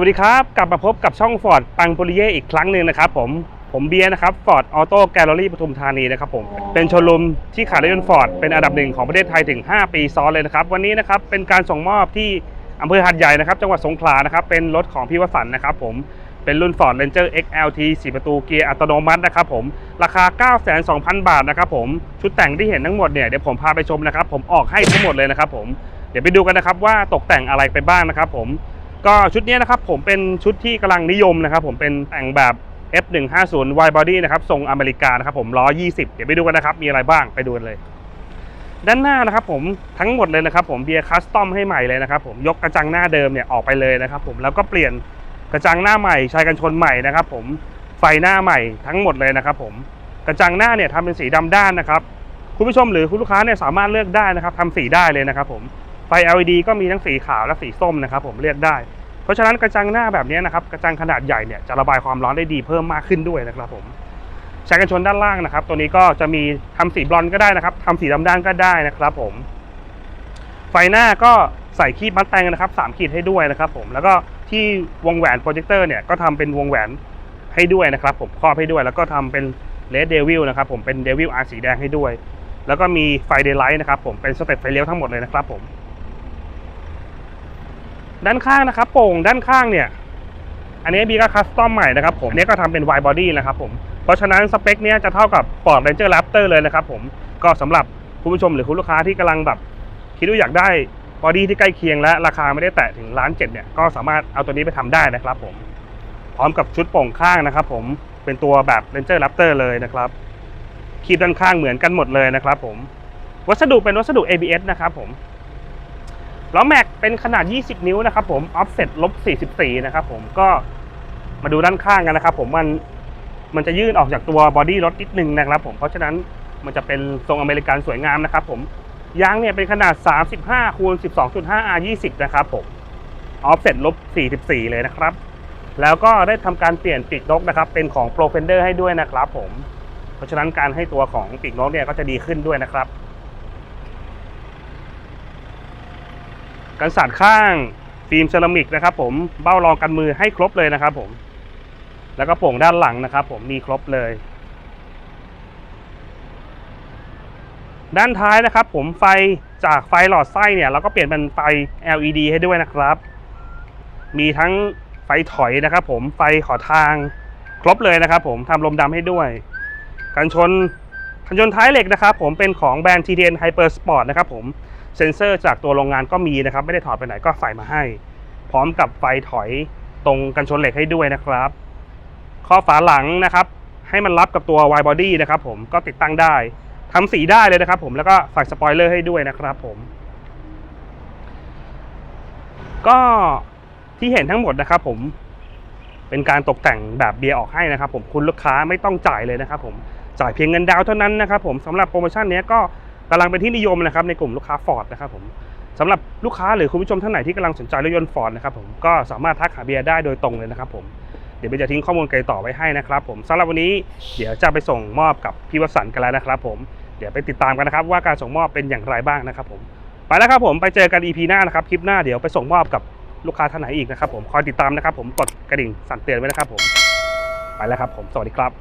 วัสดีครับ กลับมาพบกับช่องฟอร์ดปังปุริเย่อีกครั้งหนึ่งนะครับผมผมเบียร์นะครับฟอร์ดออโต้แกลเลอรี่ปทุมธานีนะครับผมเป็นโชว์รูมที่ขายรถยนต์ฟอร์ดเป็นอันดับหนึ่งของประเทศไทยถึง 5 ปีซ้อนเลยนะครับ วันนี้นะครับเป็นการส่งมอบที่อำเภอหัดใหญ่นะครับ จังหวัดสงขลานะครับ เป็นรถของพี่วสันต์นะครับผมเป็นรุ่น Ford Ranger XLT 4 ประตูเกียร์อัตโนมัตินะครับผมราคา9,200,000 บาทนะครับผมชุดแต่งที่เห็นทั้งหมดเนี่ยเดี๋ยวผมพาไปชมนะครับผมออกให้ทั้งหมดเลยนะครับผมเดี๋ยวไปดูกันนะครับว่าตกแต่งอะไรไปบ้างนะครับผม ก็ชุดนี้นะครับผมเป็นชุดที่กำลังนิยมนะครับผมเป็นแต่งแบบ F150 wide body นะครับทรงอเมริกานะครับผมล้อ 20 เดี๋ยวไปดูกันนะครับ มีอะไรบ้างไปดูกันเลย ด้านหน้านะครับผมทั้งหมดเลยนะครับผมเบียร์คัสตอมให้ใหม่เลยนะครับผมยกกระจังหน้าเดิมเนี่ยออกไปเลยนะครับผมแล้วก็เปลี่ยนกระจังหน้าใหม่ชายกันชนใหม่นะครับผมไฟหน้าใหม่ทั้งหมดเลยนะครับผมกระจังหน้าเนี่ยทำเป็นสีดำด้านนะครับคุณผู้ชมหรือคุณลูกค้าเนี่ยสามารถเลือกได้นะครับทำสีได้เลยนะครับผม ไฟ LED ก็มีทั้งสีขาวและสีส้มนะครับผมเลือกได้ เพราะฉะนั้นกระจังหน้าแบบนี้นะครับกระจังขนาดใหญ่เนี่ยจะระบายความร้อนได้ดีเพิ่มมากขึ้นด้วยนะครับผมชายกันชนด้านล่างนะครับ ตัวนี้ก็จะมีทำสีบลอนก็ได้นะครับทำสีดำด้านก็ได้นะครับผม ไฟหน้าก็ใส่คีบมัดแตงนะครับสามขีดให้ด้วยนะครับผมแล้วก็ที่วงแหวนโปรเจคเตอร์เนี่ยก็ทำเป็นวงแหวนให้ด้วยนะครับ ผมครอบให้ด้วย แล้วก็ทำเป็นเลดเดวิลนะครับผมเป็นเดวิลอาร์สีแดงให้ด้วย แล้วก็มีไฟเดย์ไลท์นะครับผมเป็นสเต็ปไฟเลี้ยวทั้งหมดเลยนะครับผม ด้านข้างนะครับโป่งด้านข้างเนี่ย อันนี้บีก็คัสตอมใหม่นะครับผมเนี่ยก็ทำเป็น wide body นะครับผมเพราะฉะนั้นสเปคเนี้ยจะเท่ากับ Ford Ranger Raptor เลยนะครับผมก็สำหรับคุณผู้ชมหรือคุณลูกค้าที่กำลังแบบคิดว่าอยากได้บอดี้ที่ใกล้เคียงและราคาไม่ได้แตะถึงล้านเจ็ดเนี่ยก็สามารถเอาตัวนี้ไปทำได้นะครับผมพร้อมกับชุดโป่งข้างนะครับผมเป็นตัวแบบ Ranger Raptor เลยนะครับคีบด้านข้างเหมือนกันหมดเลยนะครับผมวัสดุเป็นวัสดุ ABS นะครับผม ล้อแม็กเป็นขนาด 20 นิ้วนะครับผม offset ลบ44 นะครับผมก็มาดูด้านข้างกันนะครับผมมันมันจะยื่นออกจากตัวบอดี้รถนิดนึงนะครับผมเพราะฉะนั้นมันจะเป็นทรงอเมริกันสวยงามนะครับผมยางเนี่ยเป็นขนาด 35คูณ12.5 R 20นะครับผม offset ลบ44 เลยนะครับ แล้วก็ได้ทำการเปลี่ยนปีกนกนะครับ เป็นของ Pro Fender ให้ด้วยนะครับผม เพราะฉะนั้นการให้ตัวของปีกนกเนี่ยก็จะดีขึ้นด้วยนะครับ กันสาดข้าง ฟิล์มเซรามิกนะครับผมเบ้ารองกันมือให้ครบเลยนะครับผมแล้วก็โป่งด้านหลังนะครับ ผมมีครบเลย ด้านท้ายนะครับ ผมไฟจากไฟหลอดไส้เนี่ยเราก็เปลี่ยนเป็นไฟ LED ให้ด้วยนะครับ มีทั้งไฟถอยนะครับ ผมไฟขอทางครบเลยนะครับ ผมทำลมดำให้ด้วยกันชนกันชนท้ายเหล็กนะครับ ผมเป็นของแบรนด์ TTN Hyper Sport นะครับ ผม เซ็นเซอร์จากตัวโรงงานก็มีนะครับ ไม่ได้ถอดไปไหนก็ใส่มาให้ พร้อมกับไฟถอยตรงกันชนเหล็กให้ด้วยนะครับ ข้อฝาหลังนะครับ ให้มันรับกับตัว wide body นะครับผมก็ติดตั้งได้ทำสีได้เลยนะครับผมแล้วก็ใส่สปอยเลอร์ให้ด้วยนะครับผม ก็ที่เห็นทั้งหมดนะครับผมเป็นการตกแต่งแบบเบียร์ออกให้นะครับ ผมคุณลูกค้าไม่ต้องจ่ายเลยนะครับ ผมจ่ายเพียงเงินดาวน์เท่านั้นนะครับ ผมสำหรับโปรโมชั่นนี้ก็ กำลังเป็นที่นิยมนะครับในกลุ่มลูกค้าฟอร์ดนะครับผมสำหรับลูกค้าหรือคุณผู้ชมท่านไหนที่กำลังสนใจรถยนต์ฟอร์ดนะครับผมก็สามารถทักหาเบียร์ได้โดยตรงเลยนะครับผมเดี๋ยวเบียร์จะทิ้งข้อมูลไกลต่อไว้ให้นะครับผมสำหรับวันนี้เดี๋ยวจะไปส่งมอบกับพี่วสันต์กันแล้วนะครับผมเดี๋ยวไปติดตามกันนะครับว่าการส่งมอบเป็นอย่างไรบ้างนะครับผมไปแล้วครับผมไปเจอกัน EP หน้านะครับคลิปหน้าเดี๋ยวไปส่งมอบกับลูกค้าท่านไหนอีกนะครับผมคอยติดตามนะครับผมกดกระดิ่งสั่นเตือนไว้นะครับผมไปแล้วครับผมสวัสดีครับ